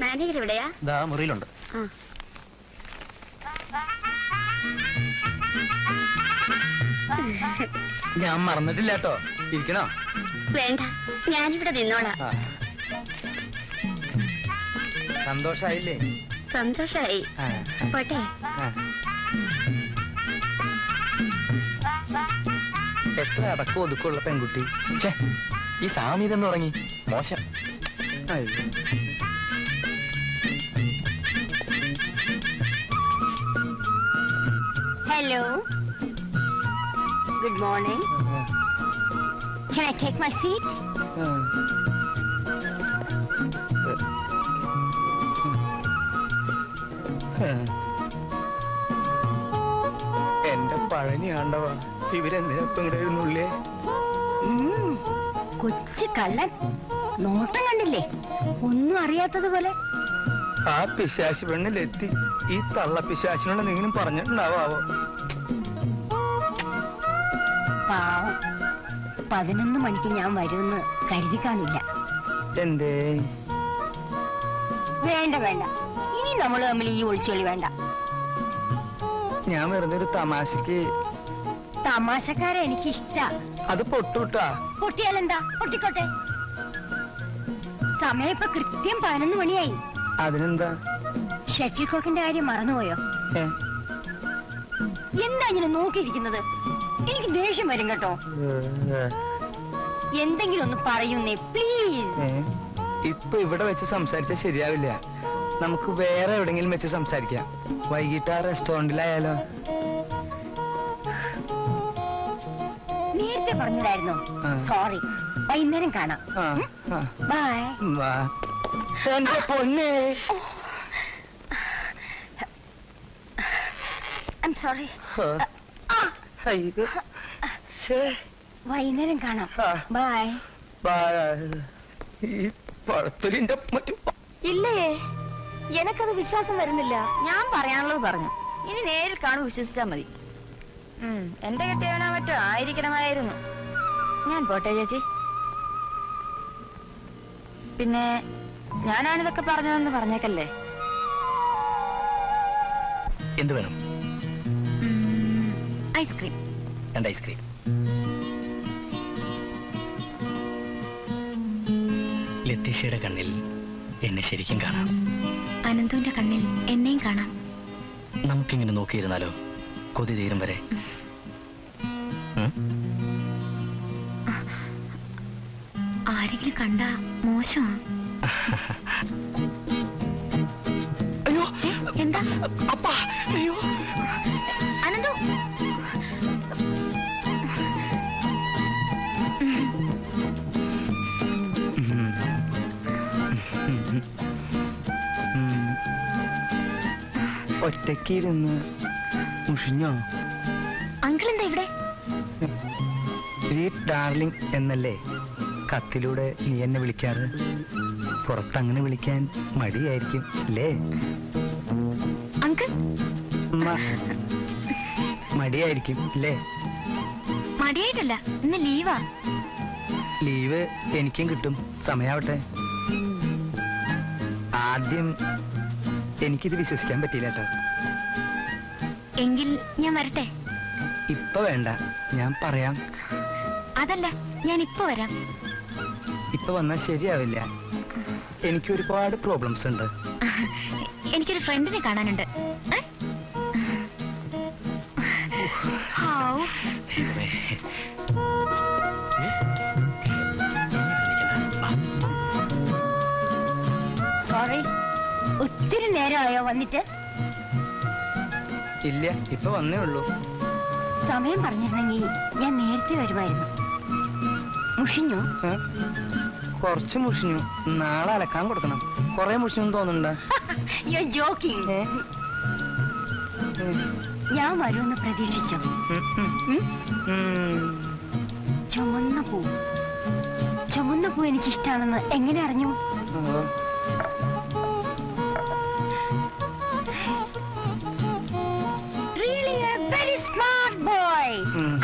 Manager എവിടെയാ? ദാ മുറിയിലുണ്ട്. ഞാൻ മറന്നിട്ടില്ല കേട്ടോ ഇരിക്കണോ? വേണ്ട ഞാനിവിടെ നിന്നോളാം. ആ. സന്തോഷായില്ലേ? സന്തോഷായി. ആ, പോട്ടെ. ആ. എത്ര അടക്കം ഒതുക്കമുള്ള പെൺകുട്ടി. ഛേ ഈ സാമീതെന്ന് തുടങ്ങി മോശം. അയ്യോ. Hello good morning Can I take my seat? എന്റെ പഴനി ആണ്ടവ. ഇവരെന്തിനാ ഇപ്പൊ ഇങ്ങടെ ഇരുന്നുള്ളേ ഉം, കൊച്ചു കള്ളൻ. നോട്ടം കണ്ടില്ലേ? ഒന്നും അറിയാത്തതുപോലെ ആ പിശാശി പെണ്ണിലെത്തി. ഈ തള്ള പിശാശിനോട് എന്തെങ്കിലും പറഞ്ഞിട്ടുണ്ടാവോ പാവം. പതിനൊന്ന് മണിക്ക് ഞാൻ വരുമെന്ന് കരുതി കാണില്ല. എന്തേ? വേണ്ട വേണ്ട. ഇനി നമ്മൾ തമ്മിൽ ഈ ഒളിച്ചൊളി വേണ്ട. ഞാൻ വെറുതെ ഒരു തമാശക്ക് തമാശക്കാരെ എനിക്ക് ഇഷ്ട അത് പൊട്ടുട്ടാ. പൊട്ടിയാലെന്താ പൊട്ടിക്കോട്ടെ. സമയം ഇപ്പൊ കൃത്യം പതിനൊന്ന് മണിയായി. അതിനെന്താ? ഷട്ടിൽ കോക്കിന്റെ കാര്യം മറന്നുപോയോ? എന്താ ഇങ്ങനെ നോക്കിയിരിക്കുന്നത്? എനിക്ക് ദേഷ്യം വരും കേട്ടോ. എന്തെങ്കിലും ഒന്ന് പറയുന്നേ പ്ലീസ്? ഇപ്പൊ ഇവിടെ വെച്ച് സംസാരിച്ചാൽ ശരിയാവില്ല. നമുക്ക് വേറെ എവിടെങ്കിലും വെച്ച് സംസാരിക്കാം. വൈകിട്ട് ആ റെസ്റ്റോറന്റിലായാലോ നേരത്തെ പറഞ്ഞതായിരുന്നു. സോറി വൈകുന്നേരം കാണാം. ബൈ. എന്റെ പൊന്നെ. ഐ സോറി ആ, അയ്യോ. വൈകുന്നേരം കാണാം. ബൈ. ഈ പഴത്തൊലിന്റെ മറ്റും ഇല്ലേ? എനക്കത് വിശ്വാസം വരുന്നില്ല. ഞാൻ പറയാനുള്ളത് പറഞ്ഞു. ഇനി നേരിൽ കാണും വിശ്വസിച്ചാ മതി. എന്റെ കെട്ടിയവനാ മറ്റോ ആയിരിക്കണമായിരുന്നു. ഞാൻ പോട്ടെ ചേച്ചി. പിന്നെ ഞാനാണിതൊക്കെ പറഞ്ഞതെന്ന് പറഞ്ഞേക്കല്ലേ? എന്ത് വേണം? ഐസ്ക്രീം. രണ്ട് ഐസ്ക്രീം. ലത്തീഷയുടെ കണ്ണിൽ എന്നെ ശരിക്കും കാണാം. അനന്തുവിന്റെ കണ്ണിൽ എന്നെയും കാണാം. നമുക്കിങ്ങനെ നോക്കിയിരുന്നാലോ? കൊതി തീരും വരെ. ആരെങ്കിലും കണ്ട മോശമാ? അയ്യോ എന്താ? അപ്പാ. ഒറ്റയ്ക്കിരുന്ന് മുഷിഞ്ഞോ? അങ്കിൾ എന്താ ഇവിടെ? ഈ ഡാർലിംഗ് എന്നല്ലേ കത്തിലൂടെ നീ എന്നെ വിളിക്കാറ്? പുറത്തങ്ങനെ വിളിക്കാൻ മടിയായിരിക്കും അല്ലേ? അങ്കിൾ? മടിയായിരിക്കും അല്ലേ? മടിയായിട്ടല്ല ഇന്ന് ലീവാ. ലീവ് എനിക്കും കിട്ടും. സമയാവട്ടെ. ആദ്യം എനിക്കിത് വിശ്വസിക്കാൻ പറ്റിയില്ല കേട്ടോ. എങ്കിൽ ഞാൻ വരട്ടെ? ഇപ്പൊ വേണ്ട ഞാൻ പറയാം. അതല്ല ഞാൻ ഇപ്പൊ വരാം. ഇപ്പൊ വന്നാൽ ശരിയാവില്ല. എനിക്ക് ഒരുപാട് പ്രോബ്ലംസ് ഉണ്ട്. എനിക്കൊരു ഫ്രണ്ടിനെ കാണാനുണ്ട്. ദൈവമേ. ഏ? സോറി ഒത്തിരി നേരമായോ വന്നിട്ട് ഇല്ല ഇപ്പൊ വന്നേ ഉള്ളൂ സമയം പറഞ്ഞിരുന്നെങ്കിൽ ഞാൻ നേരത്തെ വരുമായിരുന്നു മുഷിഞ്ഞു ഏ? കുറച്ച് മുഷിഞ്ഞു നാളെ അലക്കാൻ കൊടുക്കണം കൊറേ മുഷിഞ്ഞു തോന്നുന്നുണ്ടോ യു ജോക്കിംഗ് ഏ? ഉം. ഞാൻ വരുമെന്ന് പ്രതീക്ഷിച്ചോ. ചുമന്ന പൂ. ചുമന്ന പൂ എനിക്ക് ഇഷ്ടമാണെന്ന് എങ്ങനെ അറിഞ്ഞു?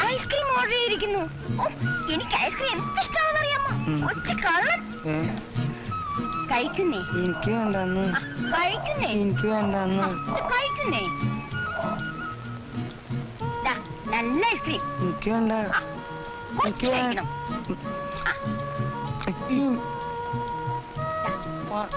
ഐസ്ക്രീം ഓർഡർ ചെയ്തിരിക്കുന്നു. എനിക്ക് ഐസ്ക്രീം എന്ത് ഇഷ്ടമാണെന്ന് അറിയാമോ ഉം. കൊച്ചു കള്ളൻ. ഏ? കൈ കഴിക്കുന്നേ? എനിക്ക് വേണ്ടെന്ന്. കഴിക്കുന്നേ? എനിക്ക് വേണ്ടെന്ന്. കഴിക്കുന്നേ? നല്ല ഐസ്ക്രീം എനിക്ക് വേണ്ട കുറച്ച് എനിക്ക് കഴിക്കണം പാ-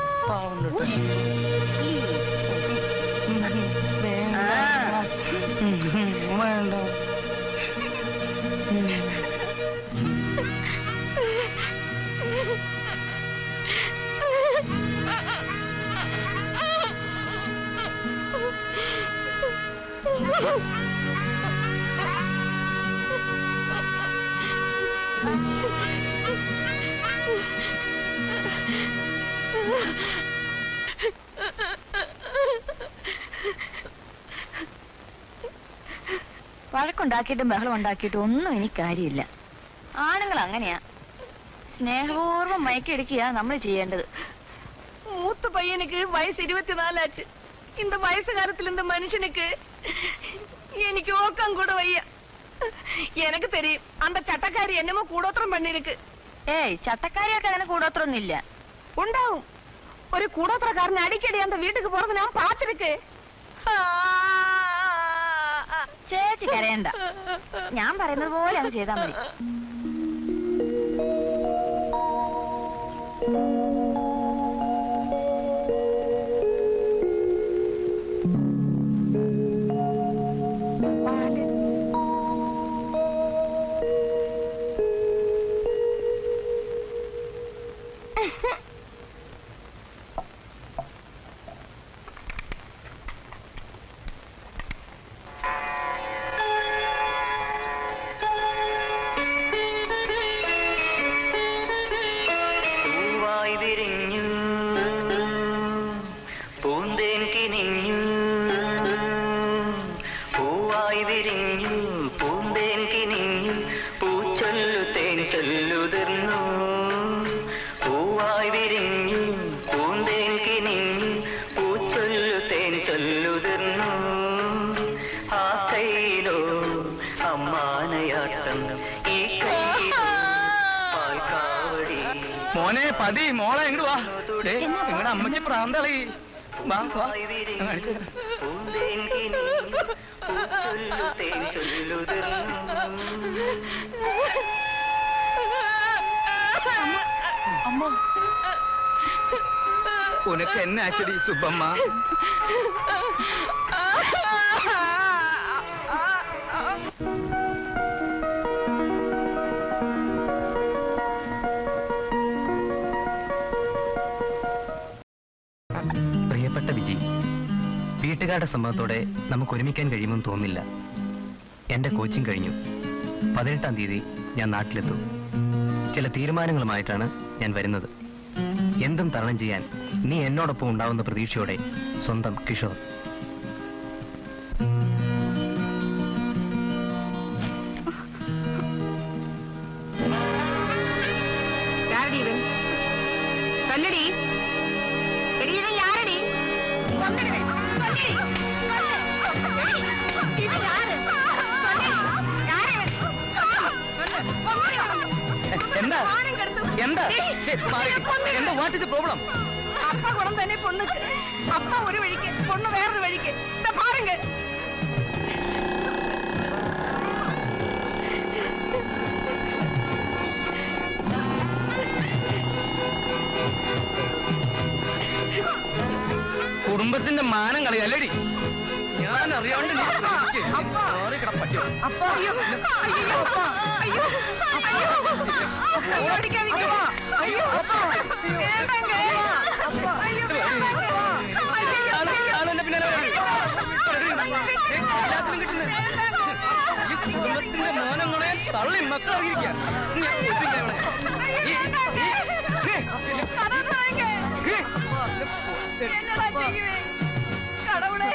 വഴക്കുണ്ടാക്കിയിട്ടും ബഹളം ഉണ്ടാക്കിയിട്ടും ഒന്നും എനിക്ക് കാര്യമില്ല ആണുങ്ങൾ അങ്ങനെയാ സ്നേഹപൂർവ്വം മയക്കെടുക്കുക നമ്മൾ ചെയ്യേണ്ടത് மூத்த பையனுக்கு வயசு இருபத்தி நாலு ஆச்சு இந்த வயசு காலத்துல இந்த மனுஷனுக்கு எனக்கு ஓக்கம் கூட வைய எனக்கு தெரியும் அந்த சட்டக்காரி என்னமோ கூடோத்திரம் பண்ணிருக்கு ഏയ് ചട്ടക്കാരിയൊക്കെ അങ്ങനെ കൂടോത്രൊന്നുമില്ല உண்டாகும் ஒரு கூடோத்திரக்காரன் அடிக்கடி அந்த வீட்டுக்கு போறது நான் பார்த்திருக்கு ചേച്ചി കരയണ്ട. ഞാൻ പറയുന്നത് പോലെ അത് ചെയ്താൽ മതി. ചൊല്ലുതിർന്നു പൂവായി വിരിഞ്ഞു പൂന്തേൻ കിനിഞ്ഞു പൂച്ചൊല്ലു തേൻ ചൊല്ലുതിർന്നു ആ കൈയിലോ അമ്മാനയാട്ടം ഈ കൈയിലോ പാൽക്കാവടി മോനെ പതി മോളെ എങ്ങോട്ട് വാ. നിങ്ങളുടെ അമ്മയ്ക്ക് പ്രാന്തളി വാ വാ ഞാൻ കാണിച്ചു തരാം. ഉനക്ക് എന്നെ അച്ചടി സുബ്ബമ്മ പ്രിയപ്പെട്ട വിജി വീട്ടുകാരുടെ സമ്മതത്തോടെ നമുക്ക് ഒരുമിക്കാൻ കഴിയുമെന്ന് തോന്നില്ല എന്റെ കോച്ചിങ് കഴിഞ്ഞു. പതിനെട്ടാം തീയതി ഞാൻ നാട്ടിലെത്തും. ചില തീരുമാനങ്ങളുമായിട്ടാണ് ഞാൻ വരുന്നത് എന്തും തരണം ചെയ്യാൻ നീ എന്നോടൊപ്പം ഉണ്ടാവുന്ന പ്രതീക്ഷയോടെ സ്വന്തം കിഷോർ யாரடி இவன் சொல்லடி എന്താ പ്രോബ്ലം അപ്പ തന്നെ ഒരു വേറൊരു കുടുംബത്തിന്റെ മാനം കളയല്ലടി ഞാൻ അറിയാണ്ട് എല്ലാത്തിനും കിട്ടുന്നത്. ഈ കുടുംബത്തിന്റെ മോനങ്ങളെ തള്ളി മക്കളറിയിക്കാൻ കടവുളേ.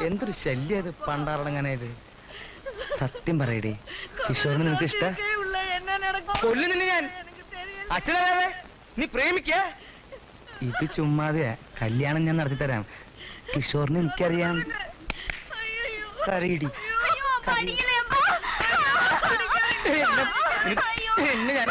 എന്തൊരു ശല്യം ഇത് പണ്ടാറടങ്ങാനായത് സത്യം പറയടി. കിഷോറിന് നിനക്ക് ഇഷ്ട? കൊല്ലു ഞാൻ. അച്ഛനല്ലാതെ നീ പ്രേമിക്ക? ഇത് ചുമ്മാതെ കല്യാണം ഞാൻ നടത്തി തരാം. കിഷോറിന് എനിക്കറിയാം. കരയിടി എന്നെ ഞാൻ